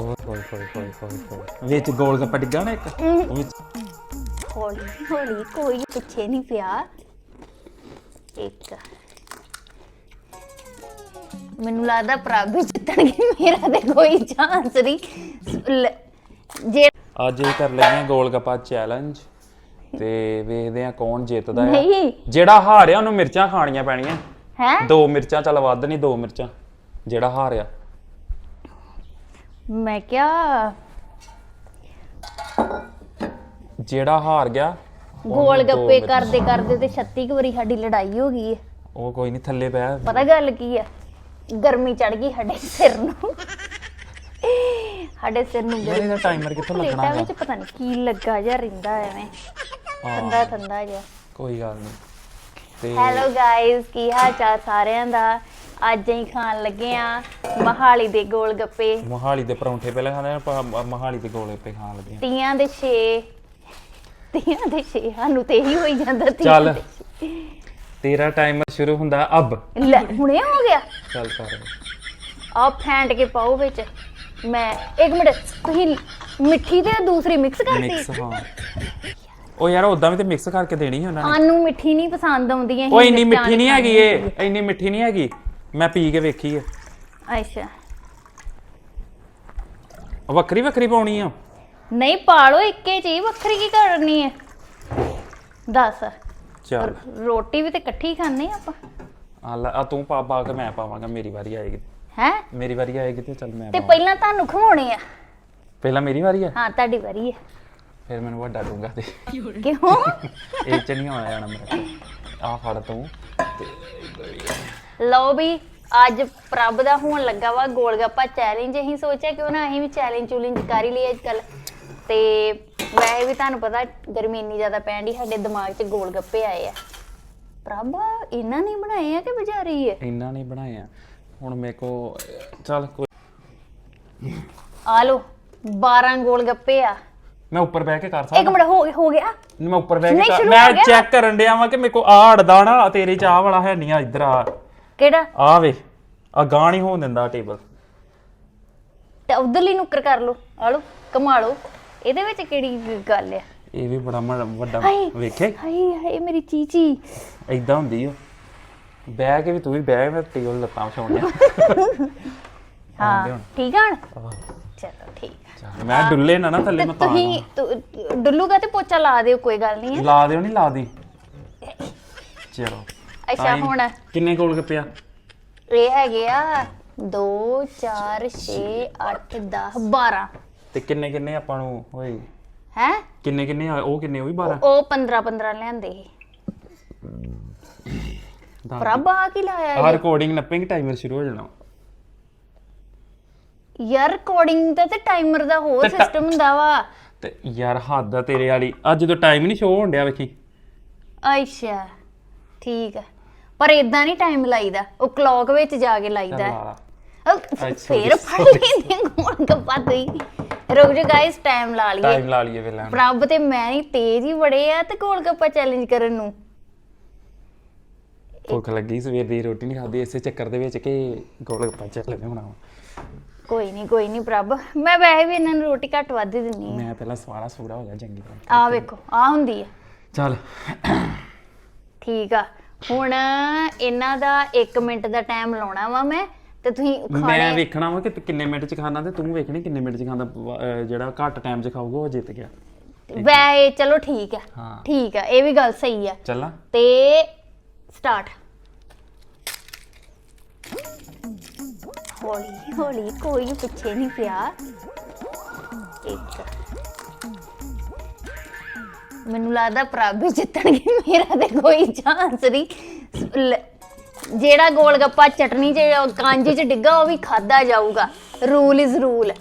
ਓਏ ਹੋਏ ਹੋਏ ਹੋਏ ਹੋਏ ਹੋਏ ਵਿੱਚ ਗੋਲ ਗੱਪਾ ਡਿੱਗਾ ਨਾ ਇੱਕ। ਉਹ ਹੌਲੀ ਹੌਲੀ ਕੋਈ ਪਿੱਛੇ ਨਹੀਂ ਪਿਆ। ਇੱਕ। ਮੈਨੂੰ ਲੱਗਦਾ ਪ੍ਰਭ ਹੀ ਜਿੱਤਣਗੇ ਮੇਰਾ ਤੇ ਕੋਈ ਚਾਂਸ ਨਹੀਂ। ਜੇ ਅੱਜ ਇਹ ਕਰ ਲੈਂਦੇ ਆ ਗੋਲ ਗੱਪਾ ਚੈਲੰਜ ਤੇ ਵੇਖਦੇ ਆ ਕੌਣ ਜਿੱਤਦਾ ਹੈ ਨਹੀਂ। ਜਿਹੜਾ ਹਾਰਿਆ ਉਹਨੂੰ ਮਿਰਚਾਂ ਖਾਣੀਆਂ ਪੈਣੀਆਂ। ਹੈ? ਦੋ ਮਿਰਚਾਂ ਚੱਲ ਵੱਧ ਨਹੀਂ ਦੋ ਮਿਰਚਾਂ। ਜਿਹੜਾ ਹਾਰਿਆ ਮੈਂ ਕਿਹਾ ਜਿਹੜਾ ਹਾਰ ਗਿਆ ਗੋਲ ਗੱਪੇ ਕਰਦੇ ਕਰਦੇ ਤੇ 36 ਕੁ ਵਾਰੀ ਸਾਡੀ ਲੜਾਈ ਹੋ ਗਈ ਹੈ ਉਹ ਕੋਈ ਨਹੀਂ ਥੱਲੇ ਪੈ ਪਤਾ ਗੱਲ ਕੀ ਹੈ ਗਰਮੀ ਚੜ ਗਈ ਸਾਡੇ ਸਿਰ ਨੂੰ। ਸਾਡੇ ਸਿਰ ਨੂੰ ਯਾਰ ਗਰਮੀ ਟਾਈਮਰ ਕਿੱਥੋਂ ਲੱਗਣਾ ਪਲੇਟਾਂ ਹੈਗਾ? ਵਿੱਚ ਪਤਾ ਨਹੀਂ ਕੀ ਲੱਗਾ ਜਿਹਾ ਰਹਿੰਦਾ ਐਵੇਂ। ਠੰਡਾ ਠੰਡਾ ਜਿਹਾ। ਕੋਈ ਗੱਲ ਨਹੀਂ ਤੇ ਹੈਲੋ ਗਾਇਸ ਕੀ ਹਾਲ ਚਾਲ ਸਾਰਿਆਂ ਦਾ? ਅੱਜ ਅਸੀਂ ਖਾਣ ਲੱਗੇ ਆ ਮਹਾਲੀ ਦੇ ਗੋਲ ਗੱਪੇ। ਮੋਹਾਲੀ ਦੇ ਪਰੌਂਠੇ ਪਹਿਲਾਂ ਆ, ਆਪਾਂ ਮ- ਮੋਹਾਲੀ ਦੇ ਗੋਲੇ ਪੇ ਖਾਣ ਲੱਗੇ ਆ। ਤੀਆਂ ਦੇ ਛੇ। ਤੀਆਂ ਦੇ ਛੇ ਸਾਨੂੰ ਤੇ ਇਹੀ ਹੋਈ ਜਾਂਦਾ ਤੀਆਂ ਚੱਲ। ਦੇ ਛੇ। ਤੇਰਾ ਟਾਈਮਰ ਸ਼ੁਰੂ ਹੁੰਦਾ ਅਬ। ਲੈ ਹੁਣੇ ਹੋ ਗਿਆ? ਚੱਲ ਕਰ। ਆ ਫੈਂਟ ਕੇ ਪਾਓ ਵਿੱਚ। ਮੈਂ ਇੱਕ ਮਿੰਟ ਤੁਸੀਂ ਮਿੱਠੀ ਤੇ ਦੂਸਰੀ ਮਿਕਸ ਕਰਤੀ? ਮਿਕਸ ਹਾਂ। ਉਹ ਯਾਰ ਉਦਾਂ ਵੀ ਤੇ ਮਿਕਸ ਕਰਕੇ ਦੇਣੀ ਹੈ ਉਹਨਾਂ ਨੇ। ਸਾਨੂੰ ਮਿੱਠੀ ਨਹੀਂ ਪਸੰਦ ਆਉਂਦੀ ਹੈ ਉਹ ਇੰਨੀ ਮਿੱਠੀ ਨਹੀਂ ਹੈਗੀ ਇਹ ਇੰਨੀ ਮਿੱਠੀ ਨਹੀਂ ਹੈਗੀ। ਮੈਂ ਪੀ ਕੇ ਵੇਖੀ ਹੈ ਅੱਛਾ। ਵੱਖਰੀ ਵੱਖਰੀ ਪਾਉਣੀ ਆ। ਨਹੀਂ ਪਾਲੋ ਇੱਕੇ ਚੀਜ਼ ਵੱਖਰੀ ਕੀ ਕਰਨੀ ਹੈ ਦੱਸ। ਚੱਲ। ਰੋਟੀ ਵੀ ਤੇ ਇਕੱਠੀ ਆ ਆਪਾਂ। ਆ ਲੈ ਆ ਤੂੰ ਪਾ ਪਾ ਕੇ ਮੈਂ ਪਾਵਾਂਗਾ ਮੇਰੀ ਵਾਰੀ ਆਏਗੀ। ਹੈ? ਮੇਰੀ ਵਾਰੀ ਆਏਗੀ ਤੇ ਚੱਲ ਮੈਂ ਤੇ ਪਹਿਲਾਂ ਤੁਹਾਨੂੰ ਖਵਾਉਣੇ ਆ। ਪਹਿਲਾਂ ਮੇਰੀ ਵਾਰੀ ਆ? ਹਾਂ ਤੁਹਾਡੀ ਵਾਰੀ ਹੈ ਫਿਰ ਮੈਨੂੰ ਵੱਡਾ ਦੂੰਗਾ ਤੇ ਕਿਉਂ? ਇਹ ਚ ਨਹੀਂ ਆਉਣਾ ਜਾਣਾ ਮੇਰਾ ਆ ਫੜ ਤੂੰ ਲਓ ਵੀ ਅੱਜ ਪ੍ਰਭ ਦਾ ਹੋਣ ਲੱਗਾ ਵਾ ਗੋਲ ਗੱਪਾ ਚੈਲੰਜ ਅਸੀਂ ਸੋਚਿਆ ਕਿਉਂ ਨਾ ਅਸੀਂ ਵੀ ਚੈਲੰਜ ਚੁਲੰਜ ਕਰ ਹੀ ਲਈ ਅੱਜ ਕੱਲ ਤੇ ਵੈਸੇ ਵੀ ਤੁਹਾਨੂੰ ਪਤਾ ਗਰਮੀ ਇੰਨੀ ਜ਼ਿਆਦਾ ਪੈਣ ਦੀ ਸਾਡੇ ਦਿਮਾਗ 'ਚ ਗੋਲ ਗੱਪੇ ਆਏ ਆ। ਪ੍ਰਭ ਇਹਨਾਂ ਨੇ ਬਣਾਏ ਆ ਕਿ ਬਾਜ਼ਾਰੀ ਹੈ ਇੰਨਾ ਨਹੀਂ ਬਣਾਇਆ ਹੁਣ ਮੇਰੇ ਕੋ ਚੱਲ ਕੋਈ ਆ ਲੋ 12 ਗੋਲ ਗੱਪੇ ਆ। ਮੈਂ ਉੱਪਰ ਬਹਿ ਕੇ ਕਰ ਇੱਕ ਸਕਦਾ ਮਿੰਟ ਹੋ ਹੋ ਗਿਆ। ਮੈਂ ਉੱਪਰ ਬਹਿ ਕੇ ਨਹੀਂ, ਕਰ- ਸ਼ੁਰੂ ਮੈਂ ਗਿਆ। ਚੈੱਕ ਕਰਨ ਡਿਆ ਵਾਂ ਕਿ ਮੇਰੇ ਕੋ ਆ ਅੜਦਾ ਨਾ ਤੇਰੇ ਚ ਆਹ ਵਾਲਾ ਹੈ ਨਹੀਂ ਆ ਇੱਧਰ ਆ। ਕਿਹੜਾ? ਆ ਵੇ ਆ ਗਾਂ ਨਹੀਂ ਹੋਣ ਦਿੰਦਾ ਟੇਬਲ ਤੇ ਉਧਰਲੀ ਨੁੱਕਰ ਕਰ ਲੋ ਆ ਲੋ ਕਮਾ ਲੋ ਇਹਦੇ ਵਿੱਚ ਕਿਹੜੀ ਗੱਲ ਆ? ਇਹ ਵੀ ਬੜਾ ਵੱਡਾ ਹਾਏ। ਵੇਖੇ? ਹਾਏ ਹਾਏ ਮੇਰੀ ਚੀਚੀ। ਐਦਾਂ ਹੁੰਦੀ ਓ ਬਹਿ ਕੇ ਵੀ ਤੂੰ ਵੀ ਬਹਿ ਮੈਂ ਟੇਬਲ ਲੱਤਾਂ ਵਿਛਾਉਣੀਆਂ ਹਾਂ ਠੀਕ ਆ ਹੁਣ? ਚਲੋ ਠੀਕ ਮੈਂ ਡੁੱਲੇ ਨਾ ਨਾ ਥੱਲੇ ਤੇ ਮੈਂ ਤਾਂ ਤੁਸੀਂ ਤੁ- ਡੁੱਲੂਗਾ ਤੇ ਪੋਚਾ ਲਾ ਦਿਓ ਕੋਈ ਗੱਲ ਨਹੀਂ ਹੈ ਲਾ ਦਿਓ ਨਹੀਂ ਲਾ ਦੀ। ਚਲੋ। ਅੱਛਾ time- ਹੁਣ। ਕਿੰਨੇ ਗੋਲ ਗੱਪੇ ਆ ਇਹ ਹੈਗੇ ਆ 2 4 6 8 10 12 ਤੇ ਕਿੰਨੇ ਕਿੰਨੇ ਆਪਾਂ ਨੂੰ ਹੋਏ ਹੈ? ਕਿੰਨੇ ਕਿੰਨੇ ਆ? ਉਹ ਕਿੰਨੇ ਉਹ ਵੀ 12 ਉਹ 15 15 ਲਿਆਂਦੇ ਸੀ। ਪ੍ਰਭ ਆ ਕੀ ਲਾਇਆ ਆ ਰਿਕਾਰਡਿੰਗ ਨੱਪੇਂਗੇ ਟਾਈਮਰ ਸ਼ੁਰੂ ਹੋ ਜਾਣਾ। ਯਾਰ ਰਿਕਾਰਡਿੰਗ ਦਾ ਤੇ ਟਾਈਮਰ ਦਾ ਹੋਰ ਸਿਸਟਮ ਹੁੰਦਾ ਵਾ। ਤੇ ਯਾਰ ਹੱਦ ਆ ਤੇਰੇ ਵਾਲੀ। ਅੱਜ ਜਦੋਂ ਟਾਈਮ ਨਹੀਂ ਸ਼ੋ ਹੋਣ ਡਿਆ ਵੇਖੀ। ਅੱਛਾ ਠੀਕ ਹੈ ਪਰ ਇਦਾਂ ਨਹੀਂ ਟਾਈਮ ਲਾਈਦਾ ਉਹ ਕਲੌਕ ਵਿੱਚ ਜਾ ਕੇ ਲਾਈਦਾ ਹੈ। ਲਾ ਲਾ। ਅਹ, ਅੱਛਾ, ਫੇਰ ਫੜ ਲੈਂਦੇ ਗੋਲ ਗੱਪਾ ਤੁਸੀਂ ਰੁਕ ਜਾ ਗਾਇਸ ਟਾਈਮ ਲਾ ਲਈਏ। ਟਾਈਮ ਲਾ ਲਈਏ ਵੇਲਾ ਪ੍ਰਭ ਤੇ ਮੈਂ ਨਹੀਂ ਤੇਜ਼ ਹੀ ਬੜੇ ਆ ਤੇ ਗੋਲ ਗੱਪਾ ਚੈਲੰਜ ਕਰਨ ਨੂੰ? ਭੁੱਖ ਲੱਗੀ ਸਵੇਰ ਦੀ ਰੋਟੀ ਨਹੀਂ ਖਾਧੀ ਇਸੇ ਚੱਕਰ ਦੇ ਵਿੱਚ ਕਿ ਗੋਲ ਗੱਪਾ ਚੱਲ ਲਿਆ ਹੋਣਾ। ਕੋਈ ਨਹੀਂ ਕੋਈ ਨਹੀਂ ਪ੍ਰਭ। ਮੈਂ ਵੈਸੇ ਵੀ ਇਹਨਾਂ ਨੂੰ ਰੋਟੀ ਘੱਟ ਵੱਧ ਹੀ ਦਿੰਨੀ ਮੈਂ ਪਹਿਲਾਂ ਸਵਾਰਾ ਸੂੜਾ ਹੋ ਗਿਆ ਚੰਗੀ ਤਰ੍ਹਾਂ ਆ ਆ ਵੇਖੋ ਆ ਹੁੰਦੀ ਹੈ ਚੱਲ। ਠੀਕ ਆ। ਹੁਣ ਇਹਨਾਂ ਦਾ 1 ਮਿੰਟ ਦਾ ਟਾਈਮ ਲਾਉਣਾ ਵਾ ਮੈਂ ਤੇ ਤੁਸੀਂ ਮੈਂ ਖਾਣੇ ਵੇਖਣਾ ਵਾ ਕਿ ਤੂੰ ਕਿੰਨੇ ਮਿੰਟ ਚ ਖਾਣਾ ਤੇ ਤੂੰ ਵੇਖਣੀ ਕਿੰਨੇ ਮਿੰਟ ਚ ਖਾਂਦਾ ਅਹ ਜਿਹੜਾ ਘੱਟ ਟਾਈਮ ਚ ਖਾਊਗਾ ਉਹ ਜਿੱਤ ਗਿਆ। ਵੈਸੇ ਚਲੋ ਠੀਕ ਆ। ਹਾਂ। ਠੀਕ ਆ ਇਹ ਵੀ ਗੱਲ ਸਹੀ ਆ। ਚੱਲਾਂ ਤੇ ਸਟਾਰਟ ਹੌਲੀ ਹੌਲੀ ਕੋਈ ਪਿੱਛੇ ਨਹੀਂ ਪਿਆ। ਇੱਕ। ਮੈਨੂੰ ਲੱਗਦਾ ਪ੍ਰਭ ਜਿੱਤਣਗੇ ਮੇਰਾ ਤੇ ਕੋਈ ਚਾਂਸ ਨਹੀਂ। ਲ- ਜਿਹੜਾ ਗੋਲ ਗੱਪਾ ਚਟਨੀ ਚ ਕਾਂਜੀ ਚ ਡਿੱਗਾ ਉਹ ਵੀ ਖਾਦਾ ਜਾਊਗਾ। ਰੂਲ ਇਜ਼ ਰੂਲ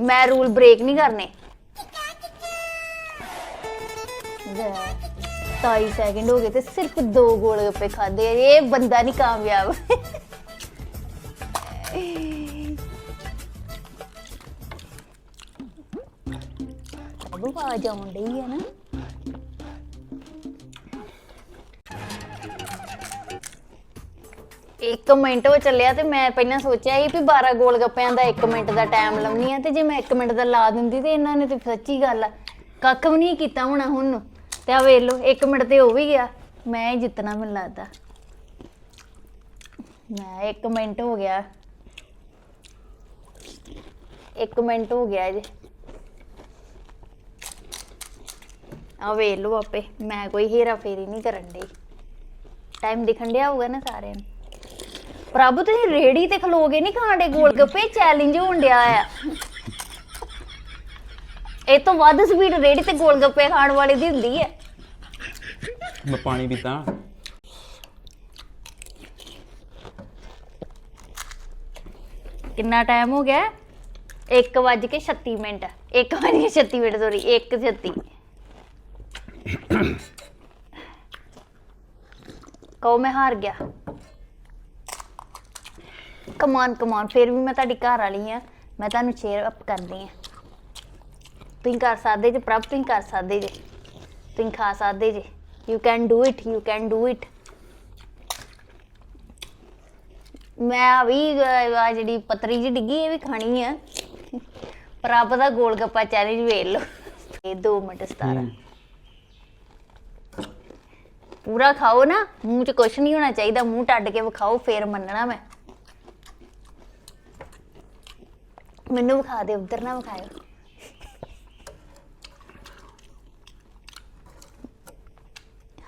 ਮੈਂ ਰੂਲ ਬ੍ਰੇਕ ਨਹੀਂ ਕਰਨੇ। ਲੈ, 27 ਸੈਕਿੰਡ ਹੋ ਗਏ ਤੇ ਸਿਰਫ ਦੋ ਗੋਲ ਗੱਪੇ ਖਾਦੇ ਆ। ਇਹ ਬੰਦਾ ਨਹੀਂ ਕਾਮਯਾਬ। ਅਬ ਆਵਾਜ਼ ਆਉਣ ਡਈ ਹੈ ਨਾ। 1 ਮਿੰਟ ਉਹ ਚੱਲਿਆ ਤੇ ਮੈਂ ਪਹਿਲਾਂ ਸੋਚਿਆ ਸੀ ਵੀ 12 ਗੋਲ ਗੱਪਿਆਂ ਦਾ 1 ਮਿੰਟ ਦਾ ਟਾਈਮ ਲਾਉਣੀ ਆ ਤੇ ਜੇ ਮੈਂ 1 ਮਿੰਟ ਦਾ ਲਾ ਦਿੰਦੀ ਤੇ ਇਹਨਾਂ ਨੇ ਤੇ ਸੱਚੀ ਗੱਲ ਆ, ਕੱਖ ਵੀ ਨਹੀਂ ਕੀਤਾ ਹੋਣਾ ਹੁਣ। ਨੂੰ ਤੇ ਆ ਵੇਖ ਲਓ 1 ਮਿੰਟ ਤੇ ਹੋ ਵੀ ਗਿਆ। ਮੈਂ ਹੀ ਜਿੱਤਣਾ ਮੈਨੂੰ ਲੱਗਦਾ। ਮੈਂ 1 ਮਿੰਟ ਹੋ ਗਿਆ। 1 ਮਿੰਟ ਹੋ ਗਿਆ ਜੇ। ਆ ਵੇਖ ਲਓ ਆਪੇ, ਮੈਂ ਕੋਈ ਹੀਰਾ ਫੇਰੀ ਨਹੀਂ ਕਰਨ ਡਈ। ਟਾਈਮ ਦਿਖਣ ਡਿਆ ਹੋਊਗਾ ਨਾ ਸਾਰਿਆਂ ਨੂੰ। ਪ੍ਰਭੂ ਤੁਸੀਂ ਰੇੜੀ ਤੇ ਖਲੋਗੇ ਨਹੀਂ ਖਾਂਡੇ ਗੋਲ ਗੱਪੇ ਚੈਲੰਜ ਹੋਣ ਡਿਆ ਆ। ਇਹ ਤੋਂ ਵੱਧ ਸਪੀਡ ਰੇੜੀ ਤੇ ਗੋਲ ਗੱਪੇ ਖਾਣ ਵਾਲੇ ਦੀ ਹੁੰਦੀ ਹੈ। ਮੈਂ ਪਾਣੀ ਪੀਤਾ। ਕਿੰਨਾ ਟਾਈਮ ਹੋ ਗਿਆ? 1 ਵੱਜ ਕੇ 36 ਮਿੰਟ। 1 ਵੱਜ ਕੇ 36 ਮਿੰਟ ਸੋਰੀ 1:36 ਕਹੋ ਮੈਂ ਹਾਰ ਗਿਆ। ਕਮਾਨ ਕਮਾਨ ਫਿਰ ਵੀ ਮੈਂ ਤੁਹਾਡੀ ਘਰ ਵਾਲੀ ਆ ਮੈਂ ਤੁਹਾਨੂੰ ਚੇਅਰ ਅਪ ਕਰਦੀ ਆ ਤੁਸੀਂ ਕਰ ਸਕਦੇ ਜੇ ਪ੍ਰਭ ਤੁਸੀਂ ਕਰ ਸਕਦੇ ਜੇ। ਤੁਸੀਂ ਖਾ ਸਕਦੇ ਜੇ। You can do it you can do it ਮੈਂ ਵੀ ਆ ਜਿਹੜੀ ਪਤਰੀ ਜੀ ਡਿੱਗੀ ਇਹ ਵੀ ਖਾਣੀ ਆ। ਪ੍ਰਭ ਦਾ ਗੋਲ ਗੱਪਾ ਚੈਲੰਜ ਵੇਖ ਲਓ। ਇਹ 2 ਮਿੰਟ 17 ਪੂਰਾ ਖਾਓ ਨਾ ਮੂੰਹ 'ਚ ਕੁਛ ਨਹੀਂ ਹੋਣਾ ਚਾਹੀਦਾ। ਮੂੰਹ ਟੱਡ ਕੇ ਵਿਖਾਓ ਫੇਰ ਮੰਨਣਾ ਮੈਂ। ਮੈਨੂੰ ਵਿਖਾ ਦੇ ਉਧਰ ਨਾ ਵਿਖਾਇਓ।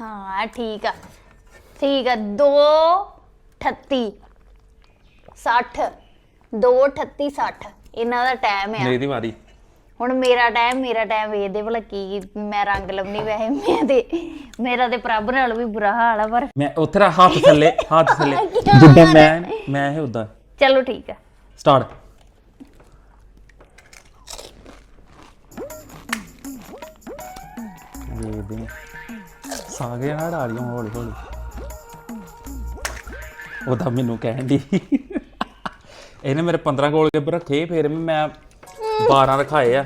ਹਾਂ ਠੀਕ ਆ। ਠੀਕ ਆ 2 38 60 2 38 60 ਇਹਨਾਂ ਦਾ ਟਾਈਮ ਆ। ਮੇਰੀ ਦੀ ਵਾਰੀ ਹੁਣ ਮੇਰਾ ਟਾਈਮ ਮੇਰਾ ਟਾਈਮ ਵੇਖਦੇ ਭਲਾ ਕੀ ਮੈਂ ਰੰਗ ਲਵਨੀ ਵੈਸੇ ਮੈਂ ਤੇ ਮੇਰਾ ਤੇ ਪ੍ਰਭ ਨਾਲ ਵੀ ਬੁਰਾ ਹਾਲ ਆ ਪਰ ਮੈਂ ਉੱਥੇ ਹੱਥ ਥੱਲੇ ਹੱਥ ਥੱਲੇ। ਜਿੱਦਾਂ ਮੈਂ ਮੈਂ ਇਹ ਉਦਾਂ। ਚਲੋ ਠੀਕ ਆ। ਸਟਾਰਟ ਵੇਖਦੇ ਹਾਂ। ਸਾਗੇ ਨਾਲ ਡਾਲੀਆਂ ਹੌਲੀ ਹੌਲੀ। ਉਹ ਤਾਂ ਮੈਨੂੰ ਕਹਿਣ ਦੀ। ਇਹਨੇ ਮੇਰੇ 15 ਗੋਲ ਕੇ ਰੱਖੇ ਫਿਰ ਵੀ ਮੈਂ 12 ਰਖਾਏ ਆ।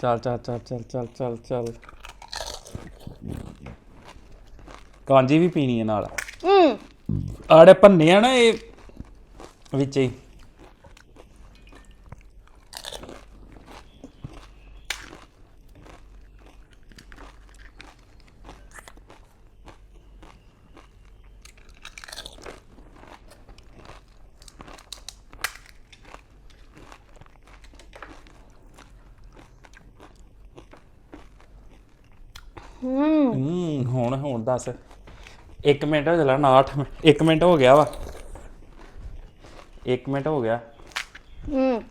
ਚੱਲ ਚੱਲ ਚੱਲ ਚੱਲ ਚੱਲ ਚੱਲ ਚੱਲ। ਕਾਂਜੀ ਵੀ ਪੀਣੀ ਹੈ। ਨਾਲ ਆੜੇ ਭੰਨੇ ਆ ਨਾ ਇਹ ਵਿੱਚ ਹੀ। ਹੂੰ। ਹੁਣ ਹੁਣ ਦੱਸ। 1 ਮਿੰਟ ਹੋ ਚੱਲਾ ਨਾ 8 1 ਮਿੰਟ ਹੋ ਗਿਆ ਵਾ। 1 ਮਿੰਟ ਹੋ ਗਿਆ। ਹਮ।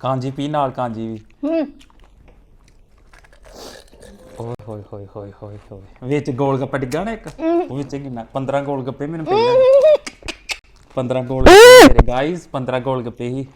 ਕਾਂਜੀ ਪੀ ਨਾਲ ਕਾਂਜੀ ਵੀ। ਹਮ। ਹੋਏ ਹੋਏ ਹੋਏ ਹੋਏ ਹੋਏ। ਵਿੱਚ ਗੋਲ ਗੱਪਾ ਡਿੱਗਾ ਨਾ ਇੱਕ? ਉਹ ਵਿੱਚ ਕਿੰਨਾ 15 ਗੋਲ ਗੱਪੇ ਮੈਨੂੰ ਪਹਿਲਾਂ 15 ਗੋਲ ਗੱਪੇ ਮੇਰੇ ਗਾਇਸ 15 ਗੋਲ ਗੱਪੇ ਹੀ।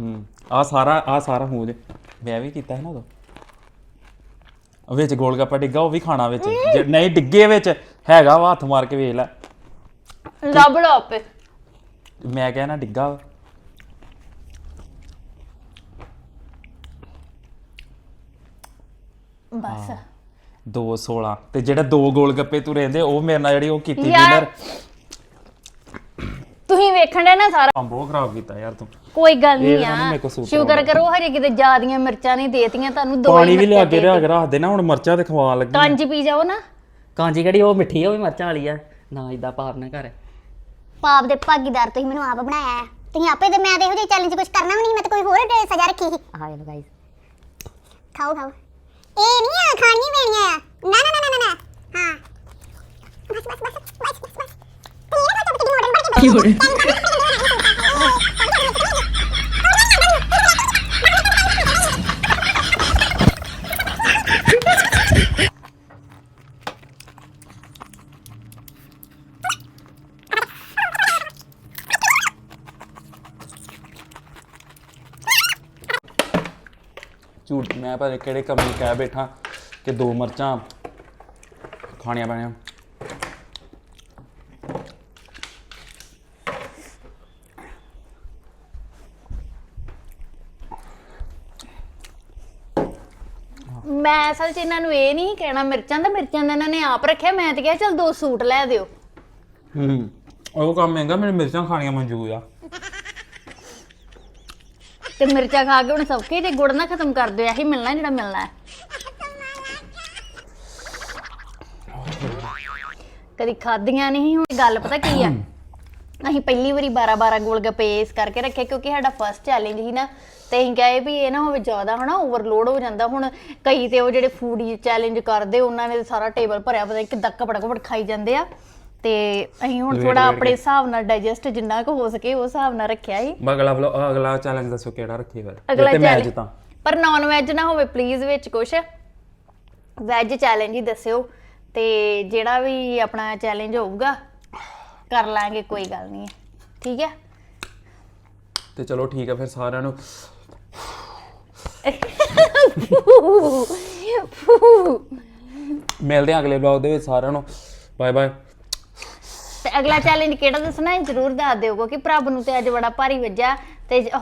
ਹੂੰ। ਆ ਸਾਰਾ ਆ ਸਾਰਾ ਹੋ ਜੇ ਮੈਂ ਵੀ ਕੀਤਾ ਹੈ ਨਾ ਉਦੋਂ। ਵਿੱਚ ਗੋਲ ਗੱਪਾ ਡਿੱਗਾ ਉਹ ਵੀ ਖਾਣਾ ਵਿੱਚ। ਜੇ ਨਹੀਂ ਡਿੱਗੇ ਵਿੱਚ ਹੈਗਾ ਵਾ ਹੱਥ ਮਾਰ ਕੇ ਵੇਖ ਲੈ। ਲੱਭ ਲਓ ਆਪੇ। ਮੈਂ ਕਿਹਾ ਨਾ ਡਿੱਗਾ ਵਾ। ਬਸ। ਦੋ 16 ਤੇ ਜਿਹੜੇ ਦੋ ਗੋਲ ਗੱਪੇ ਤੂੰ ਰਹਿੰਦੇ ਉਹ ਮੇਰੇ ਨਾਲ ਜਿਹੜੀ ਉਹ ਕੀਤੀ ਯਾਰ। ਵਿਨਰ ਤੁਸੀਂ ਵੇਖਣ ਦੇ ਨਾ ਸਾਰਾ। ਬਹੁਤ ਖਰਾਬ ਕੀਤਾ ਯਾਰ ਤੂੰ। ਕੋਈ ਗੱਲ ਇਹ ਨਹੀਂ ਆ। ਮੇਰੇ ਕੋਲ ਸੂਟ ਸ਼ੁਕਰ ਕਰੋ ਹਜੇ ਕਿਤੇ ਜ਼ਿਆਦੀਆਂ ਮਿਰਚਾਂ ਨਹੀਂ ਦੇਤੀਆਂ ਤੁਹਾਨੂੰ ਦੋ ਪਾਣੀ ਵੀ ਲਿਆ ਕੇ ਕੇ ਰੱਖ ਦੇ ਨਾ ਹੁਣ ਮਿਰਚਾਂ ਤੇ ਖਵਾਉਣ ਲੱਗੀ। ਕੰਜ ਪੀ ਜਾਓ ਨਾ। ਕਾਂਜੀ ਕਿਹੜੀ ਉਹ ਮਿੱਠੀ ਆ ਉਹ ਵੀ ਮਿਰਚਾਂ ਵਾਲੀ ਆ। ਨਾ ਇਦਾਂ ਪਾਪ ਨਾ ਕਰ। ਪਾਪ ਦੇ ਭਾਗੀਦਾਰ ਤੁਸੀਂ ਮੈਨੂੰ ਆਪ ਬਣਾਇਆ ਹੈ। ਤੁਸੀਂ ਆਪੇ ਤੇ ਮੈਂ ਤੇ ਇਹੋ ਜਿਹੇ ਚੈਲੰਜ ਕੁਝ ਕਰਨਾ ਵੀ ਨਹੀਂ ਮੈਂ ਤਾਂ ਕੋਈ ਹੋਰ ਡੇ- ਸਜ਼ਾ ਰੱਖੀ ਸੀ। ਆ ਲੋ ਗਾਇਸ ਖਾਓ ਖਾਓ। ਇਹ ਨਹੀਂ ਆ ਖਾਣੀਆਂ ਪੈਣੀਆਂ ਆ। ਨਾ ਨਾ ਨਾ ਨਾ ਨਾ। ਹਾਂ। ਬਸ ਬਸ ਬਸ ਬਸ ਬਸ ਬਸ। झूठ मैं पर कह बैठा कि दो मर्चा खानिया पैनिया। ਮੈਂ ਅਸਲ 'ਚ ਇਹਨਾਂ ਨੂੰ ਇਹ ਨਹੀਂ ਕਹਿਣਾ ਮਿਰਚਾਂ ਦਾ ਮਿਰਚਾਂ ਦਾ ਇਹਨਾਂ ਨੇ ਆਪ ਰੱਖਿਆ ਮੈਂ ਤੇ ਕਿਹਾ ਚਲ ਦੋ ਸੂਟ ਲੈ ਦਿਓ। ਹੂੰ ਉਹ ਕੰਮ ਮਹਿੰਗਾ ਮੈਨੂੰ ਮਿਰਚਾਂ ਖਾਣੀਆਂ ਮਨਜ਼ੂਰ ਆ। ਤੇ ਮਿਰਚਾਂ ਖਾ ਕੇ ਹੁਣ ਸਭ ਕੇ ਜੇ ਗੁੜ ਨਾ ਖਤਮ ਕਰ ਦਿਓ ਇਹੀ ਮਿਲਣਾ ਜਿਹੜਾ ਮਿਲਣਾ ਹੈ। ਕਦੀ ਖਾਧੀਆਂ ਨਹੀਂ ਹੁਣ ਗੱਲ ਪਤਾ ਕੀ ਆ? ਅਸੀਂ ਪਹਿਲੀ ਵਾਰੀ 12 12 ਗੋਲ ਗੱਪੇ ਇਸ ਕਰਕੇ ਰੱਖੇ ਕਿਉਂਕਿ ਸਾਡਾ ਫਰਸਟ ਚੈਲੰਜ ਸੀ ਨਾ ਤੇ ਅਸੀਂ ਕਹੇ ਵੀ ਇਹ ਨਾ ਹੋਵੇ ਜ਼ਿਆਦਾ ਹਨਾ ਓਵਰਲੋਡ ਹੋ ਜਾਂਦਾ। ਹੁਣ ਕਈ ਤੇ ਉਹ ਜਿਹੜੇ ਫੂਡੀ ਚੈਲੰਜ ਕਰਦੇ ਉਹਨਾਂ ਨੇ ਸਾਰਾ ਟੇਬਲ ਭਰਿਆ ਪਤਾ ਨਹੀਂ ਕਿੱਦਾਂ ਕਪੜਾ ਕਪੜ ਖਾਈ ਜਾਂਦੇ ਆ। ਤੇ ਅਸੀਂ ਹੁਣ ਥੋੜਾ ਆਪਣੇ ਹਿਸਾਬ ਨਾਲ ਡਾਈਜੈਸਟ ਜਿੰਨਾ ਕੁ ਹੋ ਸਕੇ ਉਸ ਹਿਸਾਬ ਨਾਲ ਰੱਖਿਆ ਸੀ। ਅਗਲਾ ਵਲੋ- ਅਗਲਾ ਚੈਲੰਜ ਦੱਸੋ ਕਿਹੜਾ ਰੱਖੀ ਫਿਰ? ਅਗਲਾ ਤੇ ਮੈਂ challenge- ਜਿੱਤਾਂ ਪਰ ਨਾਨ ਵੈਜ ਨਾ ਹੋਵੇ ਪਲੀਜ਼ ਵਿੱਚ ਕੁਛ। ਵੈਜ ਚੈਲੰਜ ਹੀ ਦੱਸਿਓ। ਤੇ ਜਿਹੜਾ ਵੀ ਆਪਣਾ ਚੈਲੰਜ ਹੋਊਗਾ ਕਰ ਲਾਂਗੇ ਕੋਈ ਗੱਲ ਨਹੀਂ ਠੀਕ ਹੈ? ਤੇ ਚਲੋ ਠੀਕ ਹੈ ਫਿਰ ਸਾਰਿਆਂ ਨੂੰ ਮਿਲਦੇ ਹਾਂ ਅਗਲੇ ਵਲੌਗ ਦੇ ਵਿੱਚ ਸਾਰਿਆਂ ਨੂੰ। ਬਾਏ ਬਾਏ ਤੇ ਅਗਲਾ ਚੈਲੰਜ ਕਿਹੜਾ ਦੱਸਣਾ ਹੈ? ਜਰੂਰ ਦੱਸ ਦਿਓ, ਕਿਉਂਕਿ ਪ੍ਰਭ ਨੂੰ ਤੇ ਅੱਜ ਬੜਾ ਭਾਰੀ ਵੱਜਾ ਤੇ ਜ-